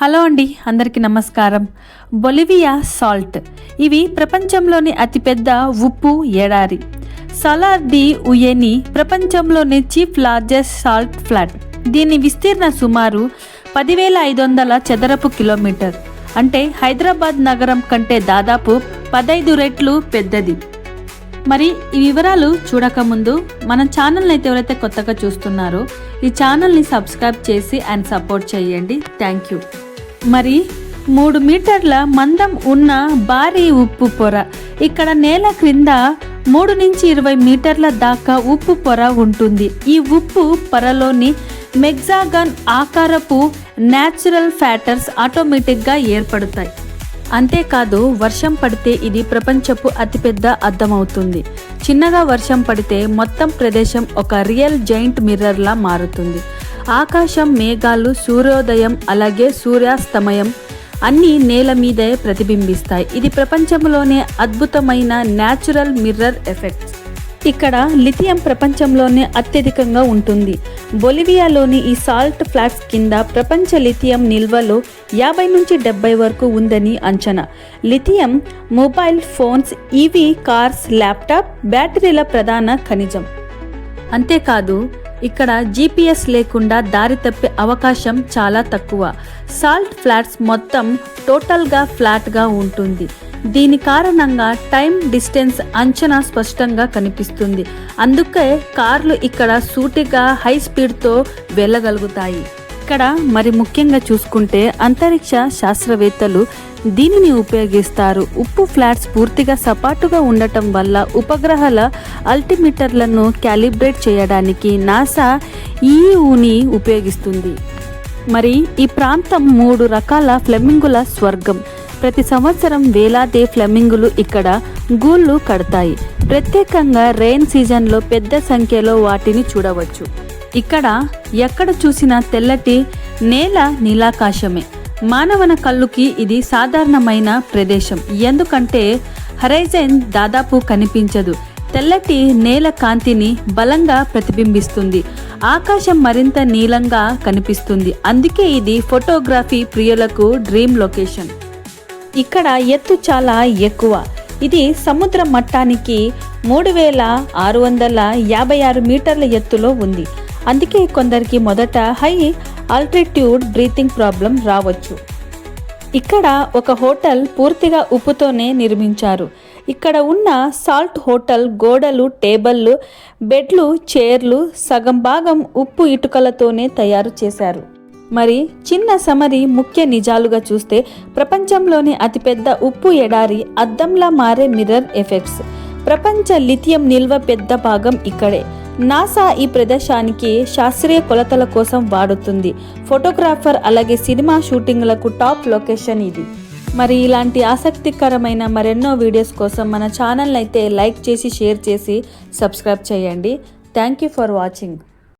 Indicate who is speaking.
Speaker 1: Hello అండి అందరికీ నమస్కారం. Bolivia salt. ఇవి ప్రపంచంలోని అతిపెద్ద ఉప్పు ఎడారి. సలార్ డి ఉయెని ప్రపంచంలోని చీఫ్ లార్జెస్ట్ సాల్ట్ ఫ్లాట్. దీని విస్తీర్ణ సుమారు పదివేల ఐదు వందల చదరపు కిలోమీటర్. అంటే హైదరాబాద్ నగరం కంటే దాదాపు పదైదు రెట్లు పెద్దది. మరి ఈ వివరాలు చూడకముందు మన ఛానల్ని అయితే ఎవరైతే కొత్తగా చూస్తున్నారో ఈ ఛానల్ని సబ్స్క్రైబ్ చేసి అండ్ సపోర్ట్ చేయండి. Thank you. మరి మూడు మీటర్ల మందం ఉన్న భారీ ఉప్పు పొర. ఇక్కడ నేల క్రింద మూడు నుంచి ఇరవై మీటర్ల దాకా ఉప్పు పొర ఉంటుంది. ఈ ఉప్పు పొరలోని మెగ్జాగన్ ఆకారపు న్యాచురల్ ఫ్యాటర్స్ ఆటోమేటిక్గా ఏర్పడతాయి. అంతేకాదు వర్షం పడితే ఇది ప్రపంచపు అతిపెద్ద అద్దమవుతుంది. చిన్నగా వర్షం పడితే మొత్తం ప్రదేశం ఒక రియల్ జైంట్ మిర్రర్లా మారుతుంది. ఆకాశం మేఘాలు సూర్యోదయం అలాగే సూర్యాస్తమయం అన్నీ నేల మీదే ప్రతిబింబిస్తాయి. ఇది ప్రపంచంలోనే అద్భుతమైన న్యాచురల్ మిర్రర్ ఎఫెక్ట్స్ ఇక్కడ లిథియం ప్రపంచంలోనే అత్యధికంగా ఉంటుంది. బొలివియాలోని ఈ సాల్ట్ ఫ్లాట్స్ కింద ప్రపంచ లిథియం నిల్వలు యాభై నుంచి డెబ్బై వరకు ఉందని అంచనా. Lithium mobile phones EV cars laptop బ్యాటరీల ప్రధాన ఖనిజం. అంతేకాదు ఇక్కడ జీపీఎస్ లేకుండా దారి తప్పే అవకాశం చాలా తక్కువ. సాల్ట్ ఫ్లాట్స్ మొత్తం టోటల్గా ఫ్లాట్గా ఉంటుంది. దీని కారణంగా టైం డిస్టెన్స్ అంచనా స్పష్టంగా కనిపిస్తుంది. అందుకే కార్లు ఇక్కడ సూటిగా హై స్పీడ్తో వెళ్ళగలుగుతాయి. ఇక్కడ మరి ముఖ్యంగా చూసుకుంటే అంతరిక్ష శాస్త్రవేత్తలు దీనిని ఉపయోగిస్తారు. ఉప్పు ఫ్లాట్స్ పూర్తిగా సపాటుగా ఉండటం వల్ల ఉపగ్రహాల అల్టిమీటర్లను క్యాలిబ్రేట్ చేయడానికి నాసా ఈయుని ఉపయోగిస్తుంది. మరి ఈ ప్రాంతం మూడు రకాల ఫ్లెమింగుల స్వర్గం. ప్రతి సంవత్సరం వేలాది ఫ్లెమింగులు ఇక్కడ గూళ్ళు కడతాయి. ప్రత్యేకంగా రెయిన్ సీజన్లో పెద్ద సంఖ్యలో వాటిని చూడవచ్చు. ఇక్కడ ఎక్కడ చూసినా తెల్లటి నేల నీలాకాశమే. మానవన కళ్ళుకి ఇది సాధారణమైన ప్రదేశం. ఎందుకంటే హరైజన్ దాదాపు కనిపించదు. తెల్లటి నేల కాంతిని బలంగా ప్రతిబింబిస్తుంది. ఆకాశం మరింత నీలంగా కనిపిస్తుంది. అందుకే ఇది ఫోటోగ్రఫీ ప్రియులకు డ్రీమ్ లొకేషన్. ఇక్కడ ఎత్తు చాలా ఎక్కువ. ఇది సముద్ర మట్టానికి మూడు వేల ఆరు వందల యాభై ఆరు మీటర్ల ఎత్తులో ఉంది. అందుకే కొందరికి మొదట హై ఆల్టిట్యూడ్ బ్రీతింగ్ ప్రాబ్లం రావచ్చు. ఇక్కడ ఒక హోటల్ పూర్తిగా ఉప్పుతోనే నిర్మించారు. ఇక్కడ ఉన్న సాల్ట్ హోటల్ గోడలు టేబుల్లు బెడ్లు చైర్లు సగం భాగం ఉప్పు ఇటుకలతోనే తయారు చేశారు. మరి చిన్న సమరి ముఖ్య నిజాలుగా చూస్తే ప్రపంచంలోని అతిపెద్ద ఉప్పు ఎడారి అద్దంలా మారే మిర్రర్ ఎఫెక్ట్స్. ప్రపంచ లిథియం నిల్వ పెద్ద భాగం ఇక్కడే. నాసా ఈ ప్రదేశానికి శాస్త్రీయ కొలతల కోసం వాడుతుంది. ఫోటోగ్రాఫర్ అలాగే సినిమా షూటింగ్లకు టాప్ లొకేషన్ ఇది. మరి ఇలాంటి ఆసక్తికరమైన మరెన్నో వీడియోస్ కోసం మన ఛానల్ అయితే లైక్ చేసి షేర్ చేసి సబ్స్క్రైబ్ చేయండి. Thank you for watching.